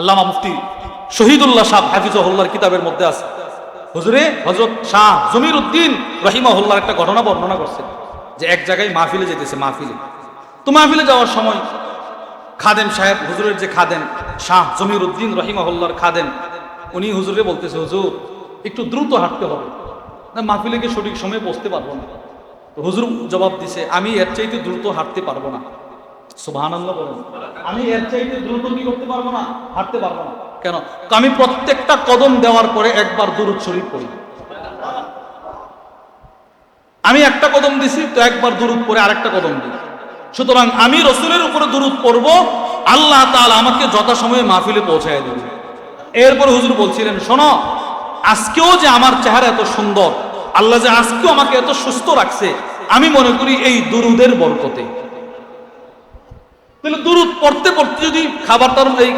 আল্লামা মুফতি শহীদুল্লাহ সাহ হাফিজহুল্লাহর কিতাবের মধ্যে আছে। হুজুরে হজরত শাহ জমির উদ্দিন রহিমাহুল্লার একটা ঘটনা বর্ণনা করছেন, যে এক জায়গায় মাহফিলে যেতেছে, মাহফিলে। তো মাহফিলে যাওয়ার সময় খাদেম সাহেব, হুজুরের যে খাদেম, শাহ জমির উদ্দিন রহিমাহুল্লার খাদেম, উনি হুজুরে বলতেছে, হুজুর, একটু দ্রুত হাঁটতে হবে। না, মাহফিলে সঠিক সময়ে বসতে পারব না। হুজুর জবাব দিছে, আমি এর চাইতে দ্রুত হাঁটতে পারব না। আমি প্রত্যেকটা কদম দেওয়ার পরে একবার দূরত শরীফ পড়ি। আমি একটা কদম দিছি, তো একবার দূরত পরে আরেকটা কদম দিই। সুতরাং আমি রসুলের উপরে দূরত পড়ব, আল্লাহ তাআলা আমাকে যথাসময়ে মাহফিলে পৌঁছায় দেবে। এরপর হুজুর বলছিলেন, শোনো, আজকেও যে আমার চেহারা এত সুন্দর, আল্লাহ যে আজকেও আমাকে এত সুস্থ রাখছে, আমি মনে করি এই দুরুদের বরকতে। তাহলে দুরুদ পড়তে পড়তে যদি খাবারটার এই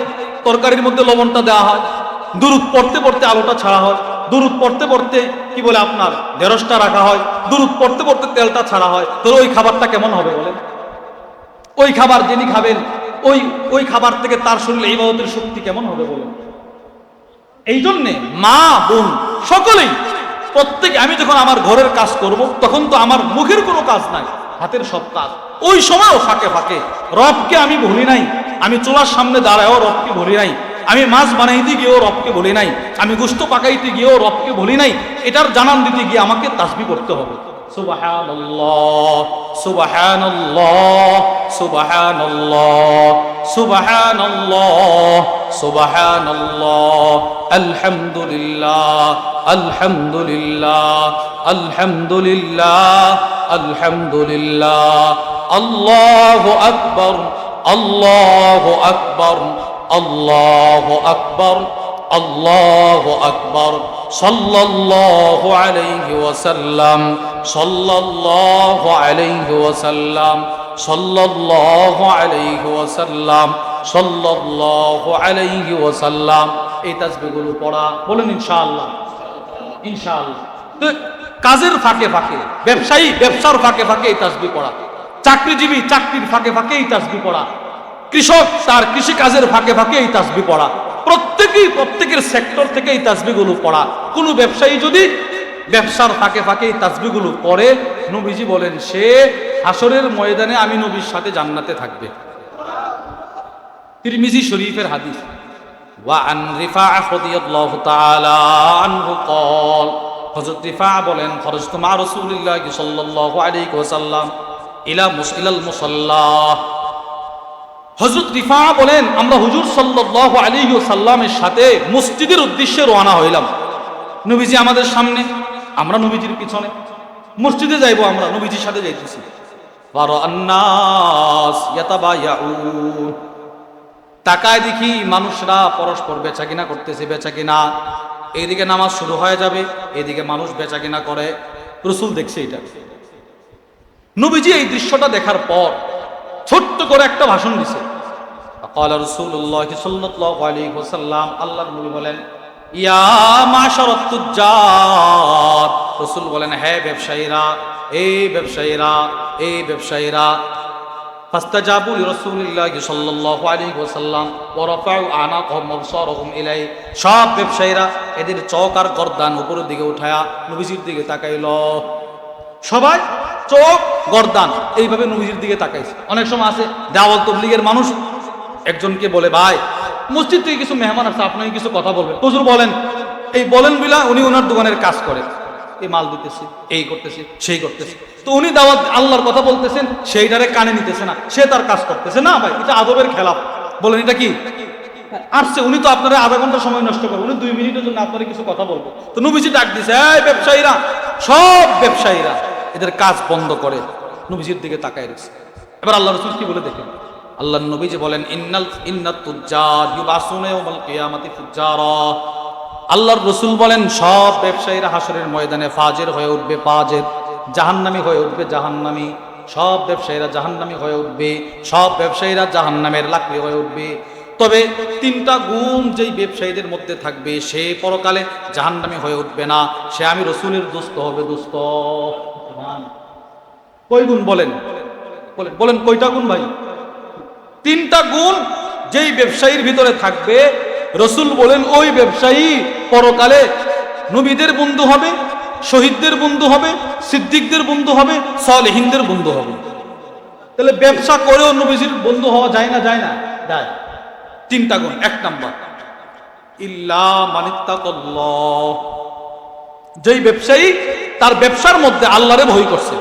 তরকারির মধ্যে লবণটা দেওয়া হয়, দুরুদ পড়তে পড়তে আলোটা ছাড়া হয়, দুরুদ পড়তে পড়তে কি বলে আপনার ঢেঁড়সটা রাখা হয়, দুরুদ পড়তে পড়তে তেলটা ছাড়া হয়, তাহলে ওই খাবারটা কেমন হবে বলেন? ওই খাবার যিনি খাবেন, ওই ওই খাবার থেকে তার শরীরে ইবাদতের শক্তি কেমন হবে বলুন? এই জন্যে মা, বোন সকলেই প্রত্যেকে আমি যখন আমার ঘরের কাজ করব, তখন তো আমার মুখের কোনো কাজ নাই। হাতের সব কাজ। ওই সময়ও ফাঁকে ফাঁকে, রবকে আমি ভুলি নাই, আমি চোলার সামনে দাঁড়ায়ও রবকে ভুলি নাই, আমি মাছ বানাইতে গিয়েও রবকে বলি নাই, আমি গুস্ত পাকাইতে গিয়েও রবকে বলি নাই, এটার জানান দিতে গিয়ে আমাকে তাসবি করতে হবে। সুবহানাল্লাহ সুবহানাল্লাহ সুবহানাল্লাহ সুবহানাল্লাহ। الحمد لله الحمد لله الحمد لله الحمد لله الله أكبر الله أكبر الله أكبر الله أكبر. صلى الله عليه وسلم صلى الله عليه وسلم صلى الله عليه وسلم صلى الله عليه وسلم. এই তাজবিগুলো পড়া, বলেন ইনশাআল্লাহ। ইনশাআল্লাহ। তো কাজের ফাঁকে ফাঁকে, ব্যবসায়ী ব্যবসার ফাঁকে ফাঁকে এই তাজবি পড়া। চাকরিজীবী চাকরির ফাঁকে ফাঁকে এই তাজবি পড়া। কৃষক তার কৃষিকাজের ফাঁকে ফাঁকে এই তাজবি পড়া। প্রত্যেকেই, প্রত্যেকের সেক্টর থেকে এই তাজবিগুলো পড়া। কোনো ব্যবসায়ী যদি ব্যবসার ফাঁকে ফাঁকে এই তাজবিগুলো পড়ে, নবীজি বলেন, সে আসরের ময়দানে আমি নবীর সাথে জান্নাতে থাকবে। তিরমিজি শরীফের হাদিস। وعن رفاعة رضي الله تعالى عنه قال হযরত রিফা বলেন খরজতু মা রাসূলিল্লাহ সাল্লাল্লাহু আলাইহি ওয়াসাল্লাম ইলা মুসইলাল মুসাল্লা হজরত রিফা বলেন আমরা হুজুর সাল্লাহ আলী সাল্লামের সাথে মসজিদের উদ্দেশ্যে রওনা হইলাম নবীজি আমাদের সামনে আমরা নবীজির পিছনে মসজিদে যাইবো আমরা নবীজির সাথে যাইতেছি বারো আন্নাস ইয়াতাবায়াউন তাকায় দেখি মানুষরা পরস্পর বেচা কিনা করতেছে বেচা কিনা এইদিকে নামাজ শুরু হয়ে যাবে এদিকে মানুষ বেচা কিনা করে রসুল দেখছে এটা নবীজি এই দৃশ্যটা দেখার পর ছোট্ট করে একটা ভাষণ দিছে قال رسول الله صلى الله عليه وسلم আল্লাহর নবী বলেন ইয়া মাশারাত তুজ্জার রাসূল বলেন হে ব্যবসায়ীরা এই ব্যবসায়ীরা এই ব্যবসায়ীরা ফাস্তাজাবু লিরাসূলিল্লাহ সাল্লাল্লাহু আলাইহি ওয়াসাল্লাম ওয়া রাফাউ আনাকহুম আবসারহুম ইলাই সব ব্যবসায়ীরা এদের চোখ আর গর্দান উপরের দিকে উঠায়া নবীজির দিকে তাকাইলো। সবাই চোখ গর্দান এইভাবে নবীজির দিকে তাকাইছে। অনেক সময় আছে দাওয়াল তবলিগের মানুষ একজনকে বলে, ভাই, মসজিদ থেকে কিছু মেহমান আছে আপনাকে কিছু কথা বলবে হুজুর বলেন, এই বলেন বিলা, উনি ওনার দোকানের কাজ করে। এই মাল দিতেছে, এই করতেছে, সেই করতেছে। তো উনি দাওয়াত আল্লাহর কথা বলতেছেন, সেইটারে কানে নিতেছে না। সে তার কাজ করতেছে। না ভাই, এটা আদবের খেলাফ বলেন, এটা কি? আসছে, উনি তো আপনারা আধা ঘণ্টা সময় নষ্ট করবে উনি দুই মিনিটের জন্য আপনারা কিছু কথা বলব। তো নবীজি ডাক দিছে, এই ব্যবসায়ীরা, সব ব্যবসায়ীরা এদের কাজ বন্ধ করে। নবীজির দিকে তাকায় রয়েছে। এবার আল্লাহ রসুল কি বলে দেখেন? আল্লাহ নবী যে বলেন, ইন্নাল, ইন্নাত তুজ্জার, ইউবাসুনা ইয়াউমাল কিয়ামাতি ফুজ্জারা। আল্লাহর রসুল বলেন, সব ব্যবসায়ীরা হাসরের ময়দানে ফাজের হয়ে উঠবে ফাজের জাহান্নামী হয়ে উঠবে, জাহান্নামী। সব ব্যবসায়ীরা জাহান্নামী হয়ে উঠবে, সব ব্যবসায়ীরা জাহান্নামের লাকড়ি হয়ে উঠবে। তবে তিনটা গুণ যেই ব্যবসায়ীদের মধ্যে থাকবে, সে পরকালে জাহান্নামী হয়ে উঠবে না। সে আমি রসুলের দুস্থ হবে দুস্থ কই গুণ বলেন বলেন কয়টা গুণ ভাই? তিনটা গুণ যেই ব্যবসায়ীর ভিতরে থাকবে রসুল বলেন, ওই ব্যবসায়ী, পরকালে নবীদের বন্ধু হবে, শহীদদের বন্ধু হবে, সিদ্দিকদের বন্ধু হবে, সলেহিনদের বন্ধু হবে। তাহলে ব্যবসা করেও নবীজির বন্ধু হওয়া যায় না যায় না? যায়। তিনটা গুণ, এক নাম্বার। ইল্লা মানিত্তাকাল্লাহ। যেই ব্যবসায়ী, তার ব্যবসার মধ্যে আল্লাহরে ভয় করছে।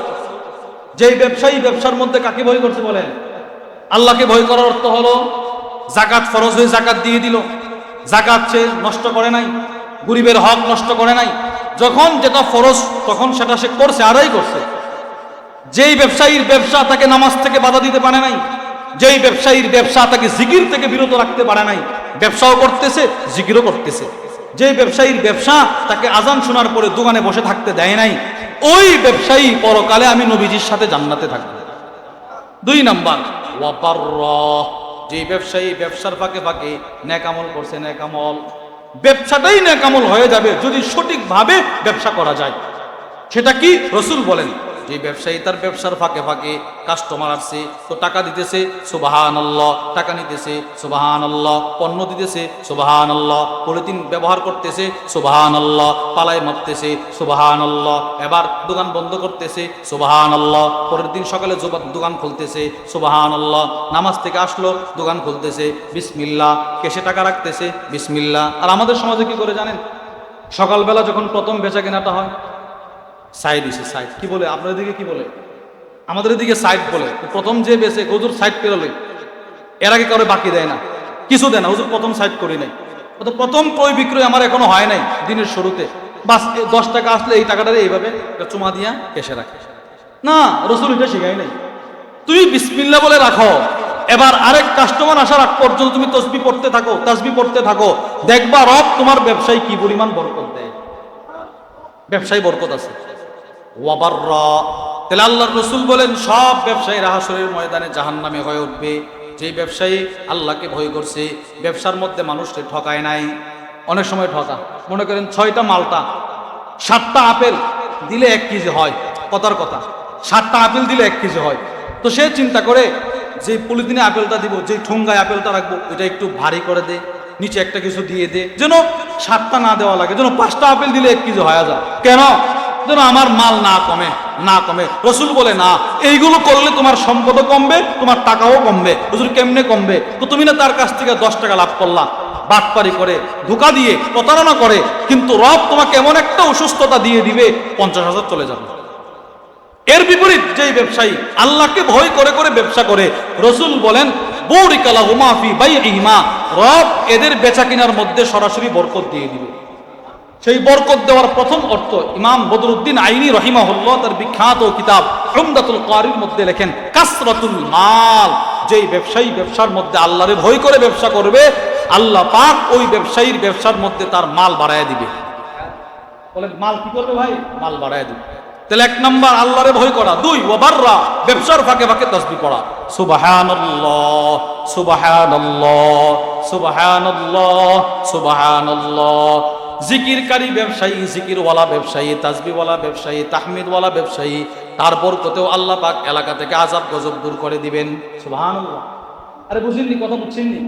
যেই ব্যবসায়ী ব্যবসার মধ্যে কাকে ভয় করছে বলেন? আল্লাহকে ভয় করার অর্থ হলো, জাকাত ফরজ হয়ে জাকাত দিয়ে দিল। জাকাত নষ্ট করে নাই, গরিবের হক নষ্ট করে নাই। যখন যেটা ফরজ, তখন সেটা সে করছে আড়াই করছে। যেই ব্যবসায়ীর ব্যবসা তাকে নামাজ থেকে বাধা দিতে পারে নাই, যেই ব্যবসায়ীর ব্যবসা তাকে জিকির থেকে বিরত রাখতে পারে নাই, ব্যবসাও করতেছে, জিকিরও করতেছে। যে ব্যবসায়ীর ব্যবসা তাকে আজান শোনার পরে দোকানে বসে থাকতে দেয় নাই, ওই ব্যবসায়ী পরকালে আমি নবীজির সাথে জান্নাতে থাকব। দুই নাম্বার যে ব্যবসায়ী ব্যবসার ফাঁকে ফাঁকে ন্যাকামল করছে ন্যাকামল, ব্যবসাটাই ন্যাকামল হয়ে যাবে যদি সঠিকভাবে ব্যবসা করা যায়। সেটা কি রসুল বলেন? যে ব্যবসায়ী তার ব্যবসার ফাঁকে ফাঁকে কাস্টমার আসছে, তো টাকা দিতেছে সুবাহান আল্লাহ টাকা নিতেছে সুবাহান আল্লাহ পণ্য দিতেছে সুবাহান আল্লাহ পলিথিন ব্যবহার করতেছে সুবাহান আল্লাহ পালাই মারতেছে সুবাহান আল্লাহ এবার দোকান বন্ধ করতেছে সুবাহান আল্লাহ পরের দিন সকালে দোকান খুলতেছে সুবাহান আল্লাহ নামাজ থেকে আসলো, দোকান খুলতেছে বিসমিল্লা কেসে টাকা রাখতেছে বিসমিল্লা আর আমাদের সমাজে কি করে জানেন? সকালবেলা যখন প্রথম বেচা কেনাটা হয় সাইড হয়েছে সাইড। কি বলে? আপনাদের দিকে কি বলে? আমাদের দিকে সাইড বলে। প্রথম যে বেছে, হুজুর সাইড পেরোলে, এর আগে কারও বাকি দেয় না। কিছু দেয় না। হুজুর প্রথম সাইড করি নাই। অত প্রথম ক্রয় বিক্রয় আমার এখনও হয় নাই দিনের শুরুতে। বাস দশ টাকা আসলে এই টাকাটা এইভাবে চুমা দিয়া কেসে রাখে। না, রসুল এটা শেখাই নাই। তুমি বিসমিল্লা বলে রাখো। এবার আরেক কাস্টমার আসার আগ পর্যন্ত তুমি তসবি পড়তে থাকো, তাসবি পড়তে থাকো। দেখবা রব তোমার ব্যবসায়ী কি পরিমাণ বরকত দেয়। ব্যবসায়ী বরকত আছে। ওয়াবার তাহলে আল্লাহর রসুল বলেন, সব ব্যবসায়ী রাহাসরের ময়দানে জাহান্নামে হয়ে উঠবে। যে ব্যবসায়ী আল্লাহকে ভয় করছে, ব্যবসার মধ্যে মানুষকে ঠকায় নাই। অনেক সময় ঠকা। মনে করেন ছয়টা মালটা, সাতটা আপেল দিলে এক কেজি হয়। কথার কথা, সাতটা আপেল দিলে এক কেজি হয়। তো সে চিন্তা করে, যে পলিথিনে আপেলটা দিব, যে ঠোঙ্গায় আপেলটা রাখব এটা একটু ভারী করে দে, নিচে একটা কিছু দিয়ে দে। যেন সাতটা না দেওয়া লাগে, যেন পাঁচটা আপেল দিলে এক কেজি হয়ে যায় কেন? যেন আমার মাল না কমে না কমে। রসুল বলে, না, এইগুলো করলে তোমার সম্পদও কমবে, তোমার টাকাও কমবে। রসুল কেমনে কমবে? তো তুমি না তার কাছ থেকে দশ টাকা লাভ করলা, বাটপারি করে, ধোকা দিয়ে, প্রতারণা করে, কিন্তু রব তোমাকে এমন একটা অসুস্থতা দিয়ে দিবে, পঞ্চাশ হাজার চলে যাবে। এর বিপরীত যেই ব্যবসায়ী আল্লাহকে ভয় করে করে ব্যবসা করে, রসুল বলেন বৌরিকালা হুমাফি বাই ইমা রব এদের বেচা কিনার মধ্যে সরাসরি বরকত দিয়ে দিবে। সেই বরকত দেওয়ার প্রথম অর্থ ইমাম বদরুদ্দিন আইনি রহিমাহুল্লাহ তার বিখ্যাত কিতাব উমদাতুল কারির মধ্যে লেখেন, কাসরাতুল মাল। যেই ব্যবসায়ী ব্যবসার মধ্যে আল্লাহরে ভয় করে ব্যবসা করবে, আল্লাহ পাক ওই ব্যবসায়ীর ব্যবসার মধ্যে তার মাল বাড়ায় দিবে। বলেন, মাল কি করবে ভাই? মাল বাড়ায় দিবে। তাহলে এক নাম্বার, আল্লাহরে ভয় করা। দুই ওবাররা ব্যবসার ফাঁকে ফাঁকে তসবি পড়া। সুবহানাল্লাহ সুবহানাল্লাহ সুবহানাল্লাহ সুবহানাল্লাহ। জিকিরকারী ব্যবসায়ী, জিকিরওয়ালা ব্যবসায়ী, তাজবিওয়ালা ব্যবসায়ী, তাহমিদওয়ালা ব্যবসায়ী তারপর কোথাও আল্লাহ পাক এলাকা থেকে আজাব গজব দূর করে দিবেন। সুবহানাল্লাহ। আরে বুঝিনি কথা বুঝছেননি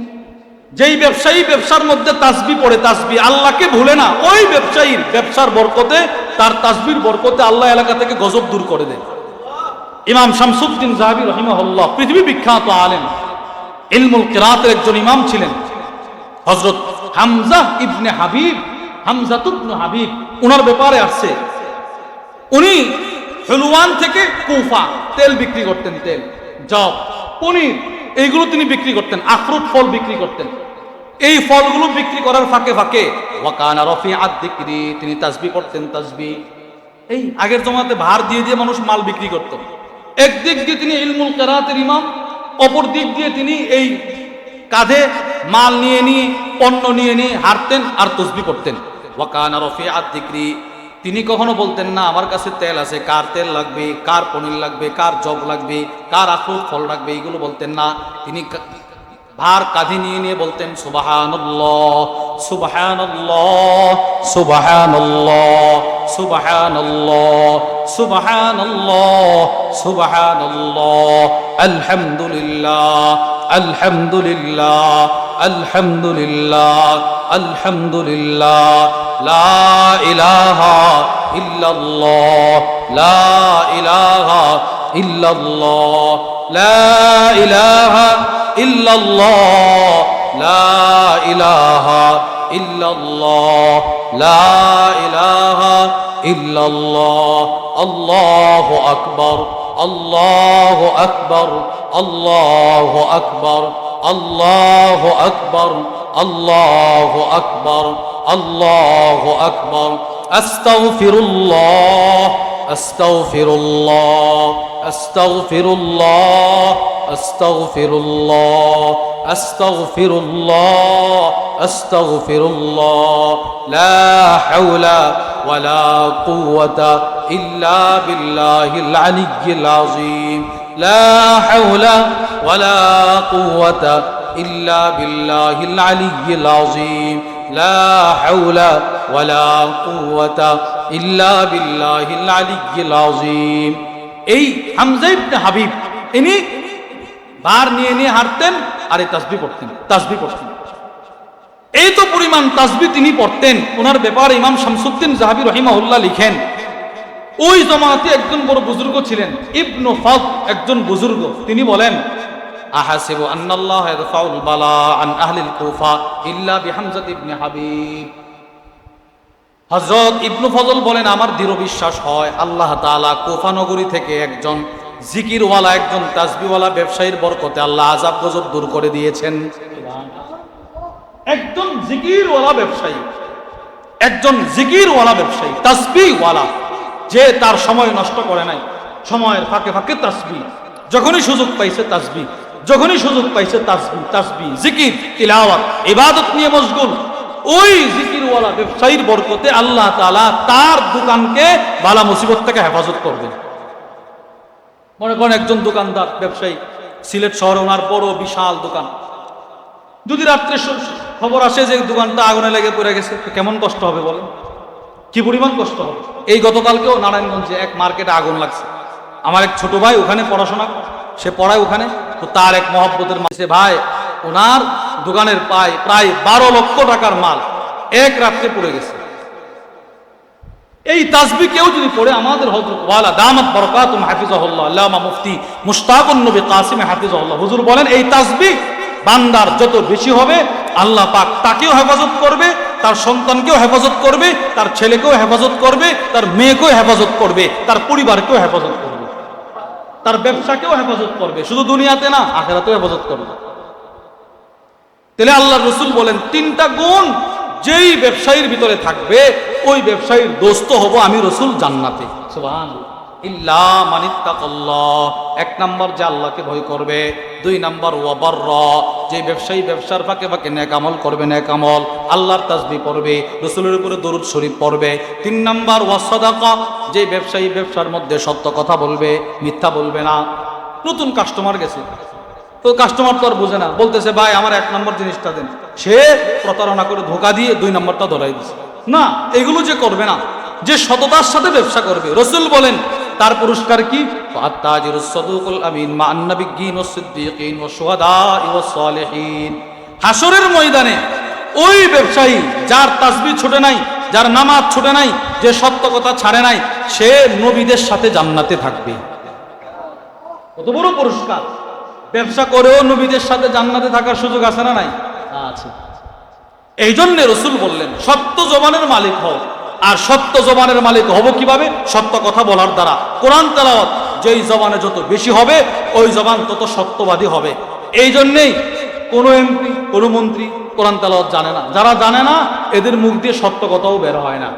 যেই ব্যবসায়ী ব্যবসার মধ্যে তাসবি পড়ে তাসবি আল্লাহকে ভুলে না, ওই ব্যবসায়ীর ব্যবসার বরকতে, তার তাসবির বরকতে আল্লাহ এলাকা থেকে গজব দূর করে দেয় ইমাম শামসুদ্দিন জাহাবি রহিমাহুল্লাহ, পৃথিবী বিখ্যাত আলেম, ইলমুল কিরাতের একজন ইমাম ছিলেন হজরত হামজা ইবনে হাবিব। হামজাতুবনু হাবিব ওনার ব্যাপারে আসছে। উনি হেলুয়ান থেকে কুফা, তেল বিক্রি করতেন, তেল। জব পনির, এইগুলো তিনি বিক্রি করতেন, আখরুট ফল বিক্রি করতেন। এই ফলগুলো বিক্রি করার ফাঁকে ফাঁকে, ওয়াকানা রফি আদিক্রি তিনি তাসবি করতেন তাসবি এই আগের জমাতে ভার দিয়ে দিয়ে মানুষ মাল বিক্রি করত। একদিক দিয়ে তিনি ইলমুল কেরাতের ইমাম, অপর দিক দিয়ে তিনি এই কাঁধে মাল নিয়ে নিয়ে পণ্য নিয়ে নিয়ে হারতেন আর তসবি করতেন। ওয়াকানা রফি আদিক্রি তিনি কখনো বলতেন না, আমার কাছে তেল আছে, কার তেল লাগবে, কার পনির লাগবে, কার জব লাগবে, কার আখরুট ফল লাগবে? এগুলো বলতেন না। তিনি ভার কাঁধে নিয়ে নিয়ে বলতেন সুবাহান্লাহ সুবাহান্লাহ সুবাহান্লাহ সুবাহান্লাহ সুবাহান্লাহ সুবাহান্লাহ আলহামদুলিল্লাহ আলহামদুলিল্লাহ আলহামদুলিল্লাহ আলহামদুলিল্লাহ লা ইলাহা ইল্লাল্লাহ লা ইলাহা ইল্লাল্লাহ লা ইলাহা ইল্লাল্লাহ লা ইলাহা ইল্লাল্লাহ লা ইলাহা ইল্লাল্লাহ আল্লাহু আকবার আল্লাহু আকবার আল্লাহু আকবার আল্লাহু আকবার আল্লাহু আকবার আল্লাহু আকবার আস্তাগফিরুল্লাহ আস্তাগফিরুল্লাহ আস্তাগফিরুল্লাহ আস্তাগফিরুল্লাহ আস্তাগফিরুল্লাহ আস্তাগফিরুল্লাহ লা হাওলা ওয়ালা কুওয়াতা ইল্লা বিল্লাহিল আলিয়্যিল আযীম لا حول ولا قوة إلا بالله العلي العظيم لا حول ولا قوة إلا بالله العلي العظيم এই হামজা ইবনে হাবিব, ইনি বার নিয়ে নিয়ে হাঁটতেন আর এই তাসবি পড়তেন তাসবি পড়তেন। এই তো পরিমাণ তাসবি তিনি পড়তেন। ওনার ব্যাপারে ইমাম শামসুদ্দিন জাহাবি রহিমাউল্লাহ লিখেন ওই জমাতে একজন বড় বুজুর্গ ছিলেন, ইবনু ফাদ একজন বুজুর্গ। তিনি বলেন, আহাসিবু আন্নাল্লাহ ইয়াদফাউল বালা আন আহলিল কুফা ইল্লা বিহামজাত ইবনে হাবিব। হযরত ইবনু ফজল বলেন, আমার দৃঢ় বিশ্বাস হয়, আল্লাহ তাআলা কুফা নগরী থেকে একজন জিকিরওয়ালা, একজন তাসবিওয়ালা ব্যবসায়ীর বরকতে আল্লাহ আযাব গজব দূর করে দিয়েছেন। একজন জিকিরওয়ালা ব্যবসায়ী, একজন জিকিরওয়ালা ব্যবসায়ী তাসবিওয়ালা যে তার সময় নষ্ট করে নাই, সময়ের ফাঁকে ফাঁকে তাসবি। যখনই সুযোগ পাইছে তাসবি, যখনই সুযোগ পাইছে তাসবি তাসবি, জিকির, তিলাওয়াত, ইবাদত নিয়ে মশগুল। ওই জিকিরওয়ালা ব্যবসায়ীর বরকতে আল্লাহ তাআলা তার দোকানকে বালা মুসিবত থেকে হেফাজত করবেন মনে করেন একজন দোকানদার, ব্যবসায়ী, সিলেট শহরে, ওনার বড় বিশাল দোকান। যদি রাত্রে খবর আসে যে দোকানটা আগুনে লেগে পড়ে গেছে কেমন কষ্ট হবে বলেন? কি পরিমাণ কষ্ট? হবে এই গতকালকেও নারায়ণগঞ্জে এক মার্কেটে আগুন লাগছে। আমার এক ছোট ভাই ওখানে পড়াশোনা। সে পড়ায় ওখানে, তো তার এক মহব্বতের মাসে ভাই, ওনার দোকানের পায় প্রায় বারো লক্ষ টাকার মাল, এক রাত্রে পড়ে গেছে। এই তাসবি কেউ যদি পড়ে, আমাদের হযরত ওয়ালা দামাত বরকাতুম হাফিজাহুল্লাহ মুফতি মুশতাকুন নবী কাসিম হাফিজাহুল্লাহ। হুজুর বলেন, এই তাসবি বান্দার যত বেশি হবে, আল্লাহ পাক তাকেও হেফাজত করবে তার সন্তানকেও হেফাজত করবে, তার ছেলেকেও হেফাজত করবে, তার মেয়েকেও হেফাজত করবে, তার পরিবারকেও হেফাজত করবে, তার ব্যবসাকেও হেফাজত করবে, শুধু দুনিয়াতে না, আখেরাতেও হেফাজত করবে। তাহলে আল্লাহ রসুল বলেন, তিনটা গুণ যেই ব্যবসায়ীর ভিতরে থাকবে, ওই ব্যবসায়ীর দোস্ত হব আমি রসুল জান্নাতে। এক নাম্বার যে আল্লাহকে ভয় করবে, দুই নাম্বার ওয়াবার যে ব্যবসায়ী ব্যবসার ফাঁকে ফাঁকে নেক আমল করবে নেক আমল আল্লাহর তাসবি পড়বে, রসুলের উপরে দরুদ শরীফ পড়বে। তিন নাম্বার ওয়াসাদাকা যে ব্যবসায়ী ব্যবসার মধ্যে সত্য কথা বলবে, মিথ্যা বলবে না। নতুন কাস্টমার গেছে। তো কাস্টমার তো আর বোঝে না। বলতেছে, ভাই, আমার এক নম্বর জিনিসটা দেন। সে প্রতারণা করে ধোকা দিয়ে দুই নম্বরটা ধরাই দিছে। না, এগুলো যে করবে না, যে সততার সাথে ব্যবসা করবে। রসুল বলেন তার পুরস্কার কি? আমিন হাসরের ময়দানে ওই ব্যবসায়ী যার তাসবিহ ছুটে নাই যার নামাজ ছুটে নাই যে সত্য কথা ছাড়ে নাই সে নবীদের সাথে জান্নাতে থাকবে। কত বড় পুরস্কার। ব্যবসা করেও নবীদের সাথে জান্নাতে থাকার সুযোগ আছে না নাই? আছে। এই জন্যে রসুল বললেন সত্য জবানের মালিক হও। আর সত্য জবানের মালিক হব কীভাবে? সত্য কথা বলার দ্বারা। কোরআন তেলাওয়াত, যেই জবানে যত বেশি হবে, ওই জবান তত সত্যবাদী হবে। এই জন্যেই কোনো এমপি, কোনো মন্ত্রী কোরআন তেলাওয়াত জানে না। যারা জানে না, এদের মুখ দিয়ে সত্য কথাও বের হয় না।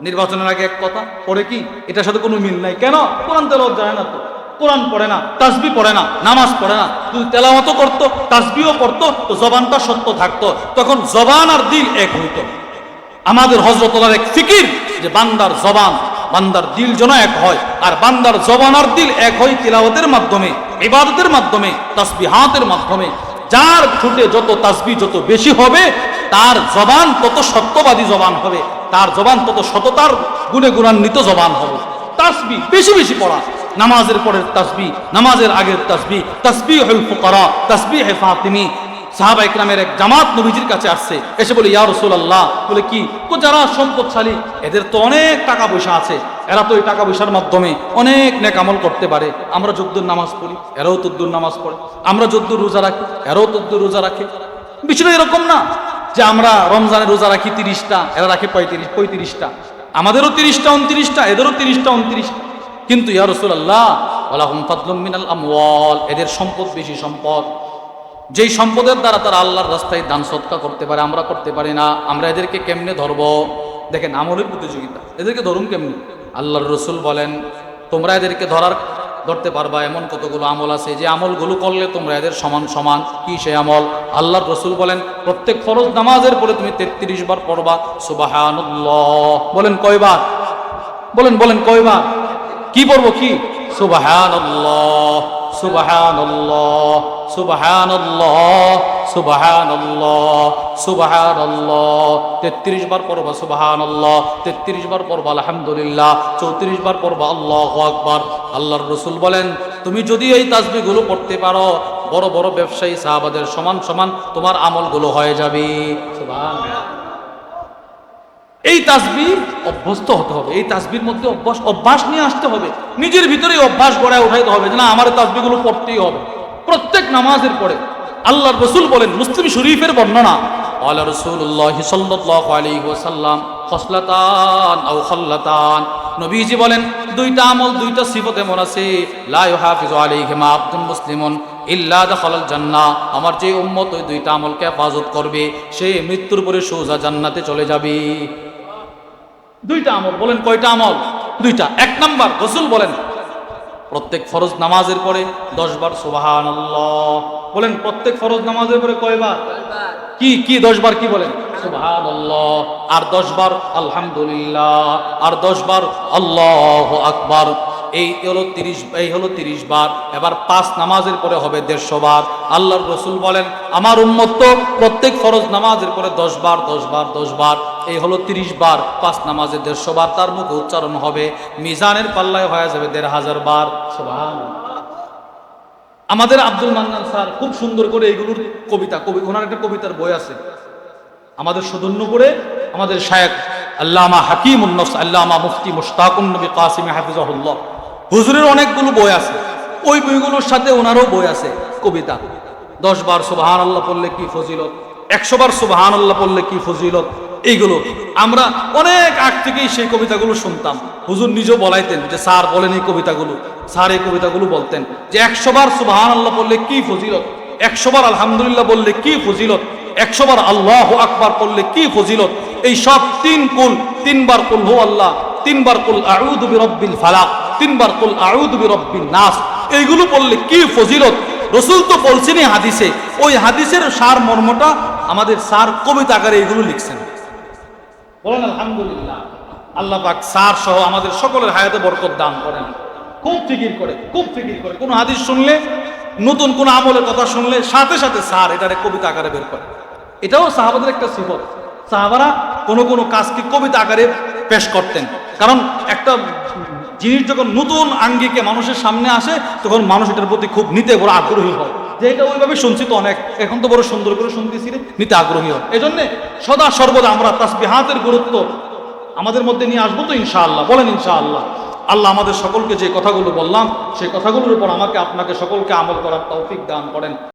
নির্বাচনের আগে এক কথা, পরে কি? এটার সাথে কোনো মিল নাই। কেন? কোরআন তেলাওয়াত জানে না তো। কোরআন পড়ে না, তাসবি পড়ে না, নামাজ পড়ে না। যদি তেলাওয়াতও করতো, তাসবিও করতো, তো জবানটা সত্য থাকতো। তখন জবান আর দিল এক হইতো। আমাদের হজরতলার এক ফিকির যে বান্দার জবান, বান্দার দিল যেন এক হয়, আর বান্দার জবান আর দিল এক হয় তিলাওয়াতের মাধ্যমে, ইবাদতের মাধ্যমে, তাসবিহাতের মাধ্যমে। যার ঠোঁটে যত তাসবি যত বেশি হবে, তার জবান তত সত্যবাদী জবান হবে, তার জবান তত সততার গুণে গুণান্বিত জবান হবে। তাসবি বেশি বেশি পড়া, নামাজের পরের তাসবি নামাজের আগের তাসবি তাসবি হল ফুকারা তাসবি হে ফাতিমি সাহাবা ইকরামের এক জামাত নবীজির কাছে আসছে, এসে বলে, ইয়া রসুল্লাহ বলে, কি? তো যারা সম্পদশালী, এদের তো অনেক টাকা পয়সা আছে। এরা তো এই টাকা পয়সার মাধ্যমে অনেক নেক আমল করতে পারে। আমরা যদ্দুর নামাজ পড়ি, এরাও তদ্দুর নামাজ পড়ে। আমরা যদ্দুর রোজা রাখি, এরাও তদ্দুর রোজা রাখে। বিষয়টা এরকম না যে আমরা রমজানের রোজা রাখি তিরিশটা, এরা রাখে পঁয়ত্রিশ, পঁয়ত্রিশটা। আমাদেরও তিরিশটা, উনত্রিশটা, এদেরও তিরিশটা উনত্রিশটা কিন্তু ইয়া রসুল্লাহ আল্লাহ মিনাল আমওয়াল। এদের সম্পদ বেশি সম্পদ। যেই সম্পদের দ্বারা তারা আল্লাহর রাস্তায় দান সৎকা করতে পারে, আমরা করতে পারি না। আমরা এদেরকে কেমনে ধরব? দেখেন, আমলের প্রতিযোগিতা। এদেরকে ধরুন কেমনি? আল্লাহর রসুল বলেন, তোমরা এদেরকে ধরার, ধরতে পারবা এমন কতগুলো আমল আছে, যে আমলগুলো করলে তোমরা এদের সমান সমান কি সে আমল? আল্লাহর রসুল বলেন, প্রত্যেক ফরজ নামাজের পরে তুমি তেত্রিশ বার পড়বা। সুবাহানুল্লাহ। বলেন, কয়বার? বলেন বলেন, কয়বার? কি পড়ব কি? সুবাহানুল্লাহ। সুবাহানুল্লাহ সুবাহানুল্লাহ সুবাহানুল্লাহ সুবাহানুল্লাহ। তেত্রিশ বার পড়বা সুবাহানুল্লাহ, তেত্রিশ বার পড়বা আলহামদুলিল্লাহ, চৌত্রিশ বার পড়বা আল্লাহ আকবার। আল্লাহর রসুল বলেন, তুমি যদি এই তাসবিগুলো পড়তে পারো, বড় বড় ব্যবসায়ী সাহাবাদের সমান সমান তোমার আমলগুলো হয়ে যাবে। সুবহানাল্লাহ। এই তাসবি অভ্যস্ত হতে হবে, এই তাসবির মধ্যে অভ্যাস অভ্যাস নিয়ে আসতে হবে, নিজের ভিতরে অভ্যাস গড়ায় উঠাইতে হবে না, আমার তাসবিগুলো পড়তেই হবে। প্রত্যেক নামাজের পরে আল্লাহর রসুল বলেন, মুসলিম শরীফের বর্ণনা আল্লাহ রসুল্লাহ সাল্লাহ আলী ওসাল্লাম খসলাতান আও খল্লাতান। নবীজি বলেন, দুইটা আমল, দুইটা সিফত এমন আছে, লা ইউহাফিজু আলাইহিমা আব্দুল মুসলিমুন ইল্লা দাখালাল জান্নাহ। আমার যে উম্মত ওই দুইটা আমলকে হেফাজত করবে, সে মৃত্যুর পরে সোজা জান্নাতে চলে যাবে। দুইটা আমল, বলেন কয়টা আমল? দুইটা। এক নাম্বার, রসুল বলেন, প্রত্যেক ফরজ নামাজের পরে দশ বার সুবাহান বলেন প্রত্যেক ফরজ নামাজের পরে কয়বার? কি কি দশ বার কি বলেন? আর দশ বার আলহামদুলিল্লাহ। আর দশ বার আল্লাহ আকবার। এই হলো তিরিশ, এই হলো তিরিশ বার। এবার পাঁচ নামাজের পরে হবে দেড়শো বার। আল্লাহর রসুল বলেন, আমার উন্মত তো প্রত্যেক ফরজ নামাজের পরে দশ বার দশ বার দশ বার। এই হলো তিরিশ বার। পাঁচ নামাজে দেড়শো বার, তার মুখে উচ্চারণ হবে। মিজানের পাল্লায় হয়ে যাবে দেড় হাজার বার। আমাদের আব্দুল মান্নান স্যার খুব সুন্দর করে এইগুলোর কবিতা, কবি, ওনার একটা কবিতার বই আছে। আমাদের সদন্য করে আমাদের শায়েক আল্লামা হাকিম উন্নস আল্লামা মুফতি মুশতাকুন নবী কাসিম হাফিজাহুল্লাহ। হুজুরের অনেকগুলো বই আছে। ওই বইগুলোর সাথে ওনারও বই আছে, কবিতা। দশ বার সুবাহান আল্লাহ পড়লে কি ফজিলত? একশো বার সুবাহান আল্লাহ পড়লে কি ফজিলত? এইগুলো। আমরা অনেক আগ থেকেই সেই কবিতাগুলো শুনতাম। হুজুর নিজেও বলাইতেন যে, স্যার বলেন এই কবিতাগুলো। স্যার এই কবিতাগুলো বলতেন যে, একশো বার সুবাহান আল্লাহ পড়লে কি ফজিলত? একশো বার আলহামদুলিল্লাহ বললে কি ফজিলত? একশো বার আল্লাহ আকবার পড়লে কি ফজিলত? এই সব তিন কুল, তিনবার কুল হো আল্লাহ তিনবার কুল আউদু বিরব্বিল ফালাক। তিনবার কুল আউদু বিরব্বিল নাস। এইগুলো বললে কি ফজিলত? রসুল তো বলছেনই হাদিসে, ওই হাদিসের সার মর্মটা আমাদের সার কবিতা আকারে এইগুলো লিখছেন। বলেন, আলহামদুলিল্লাহ। আল্লাহ পাক সার সহ আমাদের সকলের হায়াতে বরকত দান করেন। খুব ফিকির করে, খুব ফিকির করে। কোনো হাদিস শুনলে, নতুন কোন আমলের কথা শুনলে সাথে সাথে সার এটারে কবিতা আকারে বের করে। এটাও সাহাবাদের একটা সিফত। সাহাবারা কোনো কোনো কাজকে কবিতা আকারে পেশ করতেন। কারণ একটা জিনিস যখন নতুন আঙ্গিকে মানুষের সামনে আসে, তখন মানুষ এটার প্রতি খুব নিতে বড় আগ্রহী হয়। যে এটা ওইভাবে শুনছি তো অনেক। এখন তো বড় সুন্দর করে শুনতেছি নিতে আগ্রহী হয়। এই জন্যে সদা সর্বদা আমরা তাসবিহাতের গুরুত্ব আমাদের মধ্যে নিয়ে আসব তো ইনশাআল্লাহ। বলেন ইনশাআল্লাহ। আল্লাহ আমাদের সকলকে যে কথাগুলো বললাম, সেই কথাগুলোর উপর আমাকে, আপনাকে সকলকে আমল করার তৌফিক দান করেন।